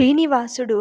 శ్రీనివాసుడు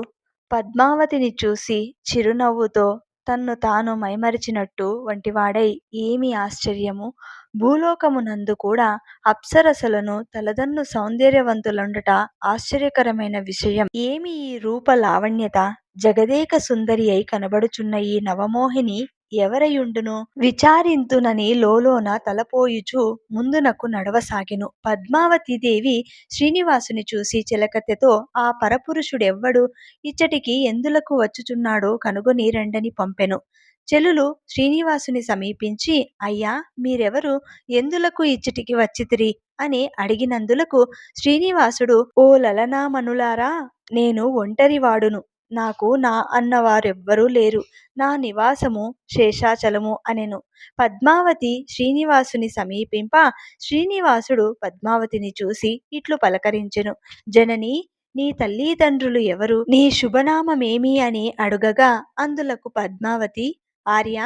పద్మావతిని చూసి చిరునవ్వుతో తన్ను తాను మైమరిచినట్టు వంటివాడై ఏమి ఆశ్చర్యము! భూలోకమునందు కూడా అప్సరసలను తలదన్ను సౌందర్యవంతులుండట ఆశ్చర్యకరమైన విషయం. ఏమి ఈ రూప లావణ్యత! జగదేక సుందరి అయి కనబడుచున్న ఈ నవమోహిని ఎవరయుండును? విచారింతునని లోలోన తలపోయుచు ముందునకు నడవసాగెను. పద్మావతీదేవి శ్రీనివాసుని చూసి చిలకత్తెతో ఆ పరపురుషుడెవ్వడు? ఇచ్చటికి ఎందులకు వచ్చుచున్నాడో కనుగొని రెండని పంపెను. చెలులు శ్రీనివాసుని సమీపించి అయ్యా మీరెవరు? ఎందులకు ఇచ్చటికి వచ్చితిరి? అని అడిగినందులకు శ్రీనివాసుడు ఓ లలనామనులారా నేను ఒంటరివాడును. నాకు నా అన్నవారెవ్వరు లేరు. నా నివాసము శేషాచలము అనెను. పద్మావతి శ్రీనివాసుని సమీపింప శ్రీనివాసుడు పద్మావతిని చూసి ఇట్లు పలకరించెను జననీ నీ తల్లిదండ్రులు ఎవరు? నీ శుభనామమేమి? అని అడుగగా అందులకు పద్మావతి ఆర్య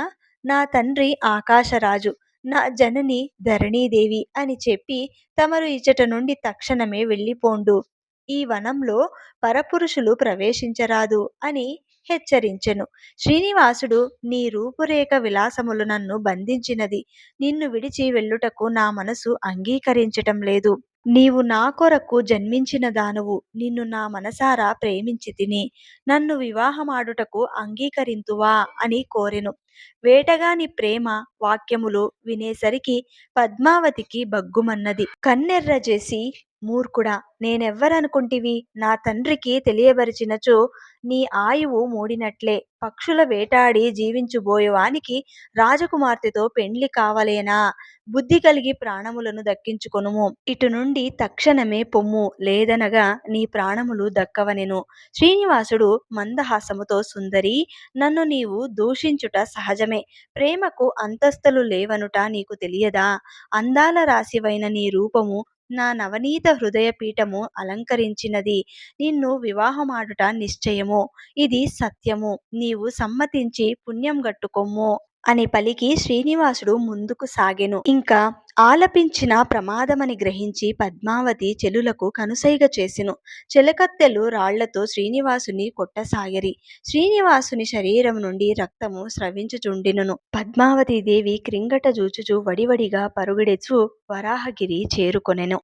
నా తండ్రి ఆకాశరాజు నా జనని ధరణీదేవి అని చెప్పి తమరు ఇచ్చట నుండి తక్షణమే వెళ్ళిపోండు ఈ వనంలో పరపురుషులు ప్రవేశించరాదు అని హెచ్చరించెను. శ్రీనివాసుడు నీ రూపురేఖ విలాసములు నన్ను బంధించినది. నిన్ను విడిచి వెళ్ళుటకు నా మనసు అంగీకరించటం లేదు. నీవు నా కొరకు జన్మించిన దానువు నిన్ను నా మనసారా ప్రేమించితిని. నన్ను వివాహమాడుటకు అంగీకరింతువా? అని కోరెను. వేటగాని ప్రేమ వాక్యములు వినేసరికి పద్మావతికి బగ్గుమన్నది కన్నెర్రజేసి మూర్ఖుడా నేనెవ్వరనుకుంటివి నా తండ్రికి తెలియబరిచినచో నీ ఆయువు మూడినట్లే. పక్షుల వేటాడి జీవించుబోయేవానికి రాజకుమార్తెతో పెండ్లి కావలేనా బుద్ధి కలిగి ప్రాణములను దక్కించుకొనుము. ఇటు నుండి తక్షణమే పొమ్ము లేదనగా నీ ప్రాణములు దక్కవనెను. శ్రీనివాసుడు మందహాసముతో సుందరి నన్ను నీవు దూషించుట సహజమే. ప్రేమకు అంతస్తులు లేవనుట నీకు తెలియదా? అందాల రాశివైన నీ రూపము నా నవనీత హృదయ పీఠము అలంకరించినది. నిన్ను వివాహమాడుట నిశ్చయము. ఇది సత్యము. నీవు సమ్మతించి పుణ్యం గట్టుకొమ్ము అని పలికి శ్రీనివాసుడు ముందుకు సాగెను. ఇంకా ఆలపించిన ప్రమాదమని గ్రహించి పద్మావతి చెలులకు కనుసైగ చేసెను. చెలకత్తెలు రాళ్ళతో శ్రీనివాసుని కొట్టసాగిరి. శ్రీనివాసుని శరీరం నుండి రక్తము స్రవించుచుండినను పద్మావతి దేవి క్రింగట జూచుచు వడివడిగా పరుగెడుచు వరాహగిరి చేరుకొనెను.